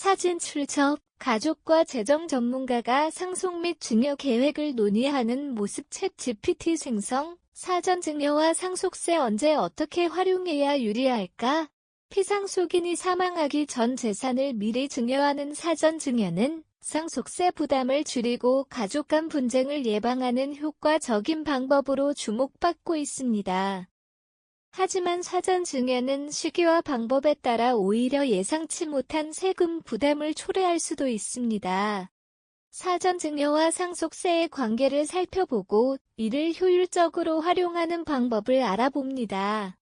사진 출처 가족과 재정 전문가가 상속 및 증여 계획을 논의하는 모습 챗 GPT 생성 사전 증여와 상속세 언제 어떻게 활용해야 유리할까? 피상속인이 사망하기 전 재산을 미리 증여하는 사전 증여는 상속세 부담을 줄이고 가족 간 분쟁을 예방하는 효과적인 방법으로 주목받고 있습니다. 하지만 사전 증여는 시기와 방법에 따라 오히려 예상치 못한 세금 부담을 초래할 수도 있습니다. 사전 증여와 상속세의 관계를 살펴보고 이를 효율적으로 활용하는 방법을 알아봅니다.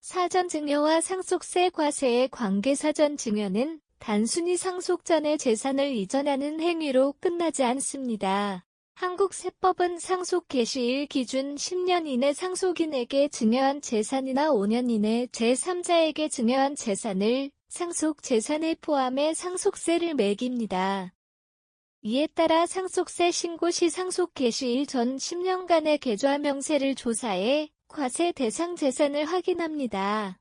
사전 증여와 상속세 과세의 관계 사전 증여는 단순히 상속 전에 재산을 이전하는 행위로 끝나지 않습니다. 한국세법은 상속 개시일 기준 10년 이내 상속인에게 증여한 재산이나 5년 이내 제3자에게 증여한 재산을 상속 재산에 포함해 상속세를 매깁니다. 이에 따라 상속세 신고 시 상속 개시일 전 10년간의 계좌 명세를 조사해 과세 대상 재산을 확인합니다.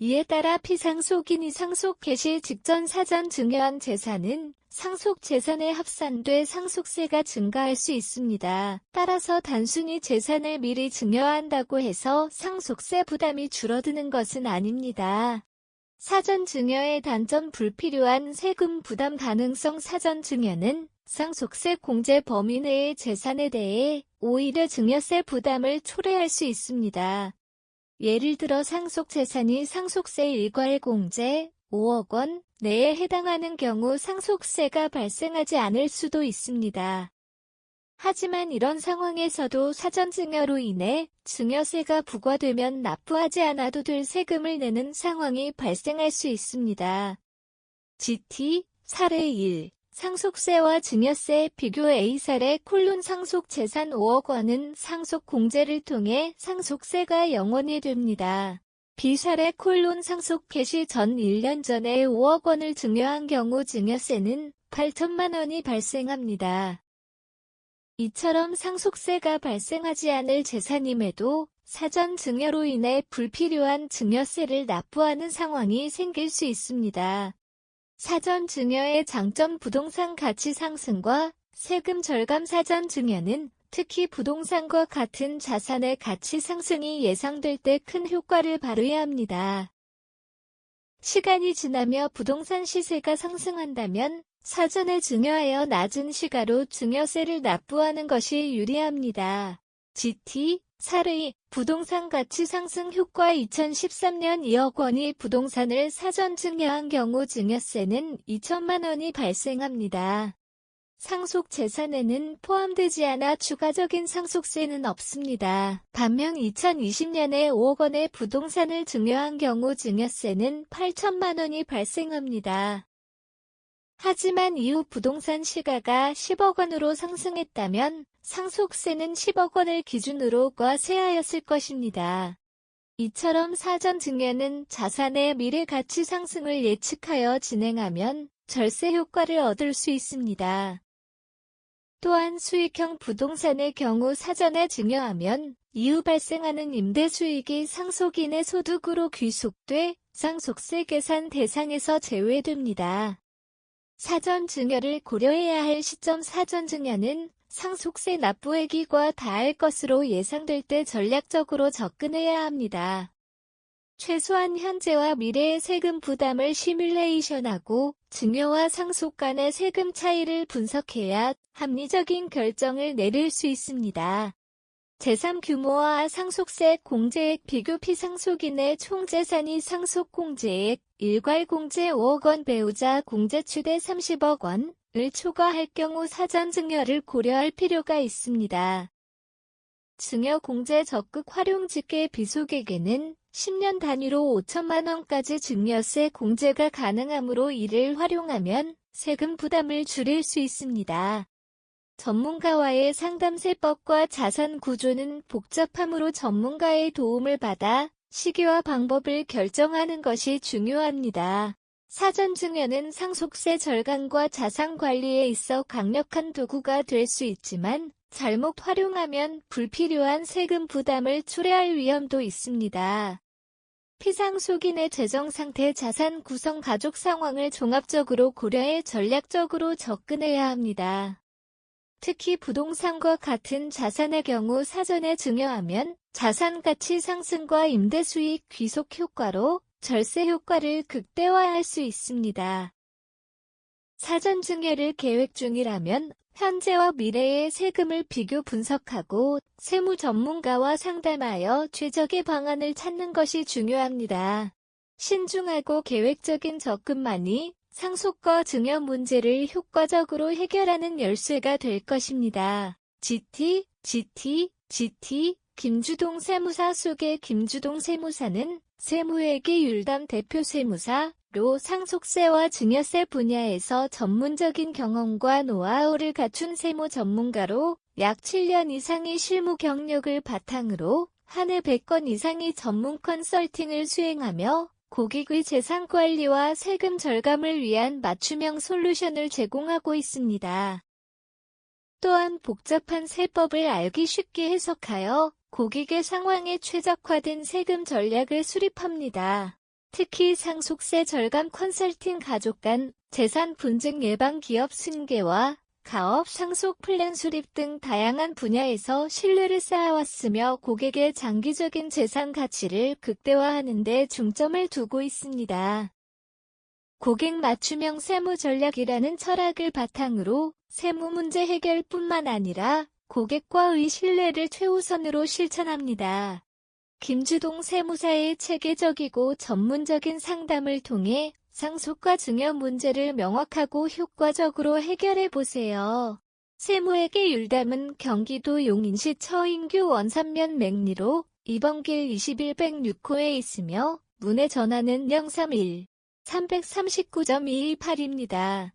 이에 따라 피상속인이 상속 개시 직전 사전 증여한 재산은 상속 재산에 합산돼 상속세가 증가할 수 있습니다. 따라서 단순히 재산을 미리 증여한다고 해서 상속세 부담이 줄어드는 것은 아닙니다. 사전 증여의 단점 불필요한 세금 부담 가능성 사전 증여는 상속세 공제 범위 내의 재산에 대해 오히려 증여세 부담을 초래할 수 있습니다. 예를 들어 상속 재산이 상속세 일괄 공제 5억 원 내에 해당하는 경우 상속세가 발생하지 않을 수도 있습니다. 하지만 이런 상황에서도 사전 증여로 인해 증여세가 부과되면 납부하지 않아도 될 세금을 내는 상황이 발생할 수 있습니다. GT 사례 1 상속세와 증여세 비교 A사례 콜론 상속 재산 5억 원은 상속 공제를 통해 상속세가 영원이 됩니다. B사례 콜론 상속 개시 전 1년 전에 5억 원을 증여한 경우 증여세는 8천만 원이 발생합니다. 이처럼 상속세가 발생하지 않을 재산임에도 사전 증여로 인해 불필요한 증여세를 납부하는 상황이 생길 수 있습니다. 사전 증여의 장점 부동산 가치 상승과 세금 절감 사전 증여는 특히 부동산과 같은 자산의 가치 상승이 예상될 때 큰 효과를 발휘합니다. 시간이 지나며 부동산 시세가 상승한다면 사전에 증여하여 낮은 시가로 증여세를 납부하는 것이 유리합니다. GT 사르이 부동산 가치 상승 효과 2013년 2억 원이 부동산을 사전 증여한 경우 증여세는 2천만 원이 발생합니다. 상속 재산에는 포함되지 않아 추가적인 상속세는 없습니다. 반면 2020년에 5억 원의 부동산을 증여한 경우 증여세는 8천만 원이 발생합니다. 하지만 이후 부동산 시가가 10억 원으로 상승했다면 상속세는 10억 원을 기준으로 과세하였을 것입니다. 이처럼 사전 증여는 자산의 미래 가치 상승을 예측하여 진행하면 절세 효과를 얻을 수 있습니다. 또한 수익형 부동산의 경우 사전에 증여하면 이후 발생하는 임대 수익이 상속인의 소득으로 귀속돼 상속세 계산 대상에서 제외됩니다. 사전 증여를 고려해야 할 시점 사전 증여는 상속세 납부액이 다할 것으로 예상될 때 전략적으로 접근해야 합니다. 최소한 현재와 미래의 세금 부담을 시뮬레이션하고 증여와 상속 간의 세금 차이를 분석해야 합리적인 결정을 내릴 수 있습니다. 재산 규모와 상속세 공제액 비교 피상속인의 총재산이 상속공제액, 일괄공제 5억 원 배우자 공제 최대 30억 원을 초과할 경우 사전 증여를 고려할 필요가 있습니다. 증여 공제 적극 활용 직계 비속에게는 10년 단위로 5천만 원까지 증여세 공제가 가능하므로 이를 활용하면 세금 부담을 줄일 수 있습니다. 전문가와의 상담 세법과 자산 구조는 복잡하므로 전문가의 도움을 받아 시기와 방법을 결정하는 것이 중요합니다. 사전 증여는 상속세 절감과 자산 관리에 있어 강력한 도구가 될 수 있지만 잘못 활용하면 불필요한 세금 부담을 초래할 위험도 있습니다. 피상속인의 재정 상태, 자산 구성, 가족 상황을 종합적으로 고려해 전략적으로 접근해야 합니다. 특히 부동산과 같은 자산의 경우 사전에 증여하면 자산 가치 상승과 임대 수익 귀속 효과로 절세 효과를 극대화할 수 있습니다. 사전 증여를 계획 중이라면 현재와 미래의 세금을 비교 분석하고 세무 전문가와 상담하여 최적의 방안을 찾는 것이 중요합니다. 신중하고 계획적인 접근만이 상속과 증여 문제를 효과적으로 해결하는 열쇠가 될 것입니다. GT, GT, GT, 김주동 세무사 속의 김주동 세무사는 세무회계 율담 대표 세무사로 상속세와 증여세 분야에서 전문적인 경험과 노하우를 갖춘 세무 전문가로 약 7년 이상의 실무 경력을 바탕으로 한 해 100건 이상의 전문 컨설팅을 수행하며 고객의 재산 관리와 세금 절감을 위한 맞춤형 솔루션을 제공하고 있습니다. 또한 복잡한 세법을 알기 쉽게 해석하여 고객의 상황에 최적화된 세금 전략을 수립합니다. 특히 상속세 절감 컨설팅 가족 간 재산 분쟁 예방 기업 승계와 가업 상속 플랜 수립 등 다양한 분야에서 신뢰를 쌓아왔으며 고객의 장기적인 재산 가치를 극대화하는 데 중점을 두고 있습니다. 고객 맞춤형 세무 전략이라는 철학을 바탕으로 세무 문제 해결뿐만 아니라 고객과의 신뢰를 최우선으로 실천합니다. 김주동 세무사의 체계적이고 전문적인 상담을 통해 상속과 증여 문제를 명확하고 효과적으로 해결해 보세요. 세무회계 율담은 경기도 용인시 처인규 원산면 맥리로 2번 길 2106호에 있으며 문의 전화는 031 339.218입니다.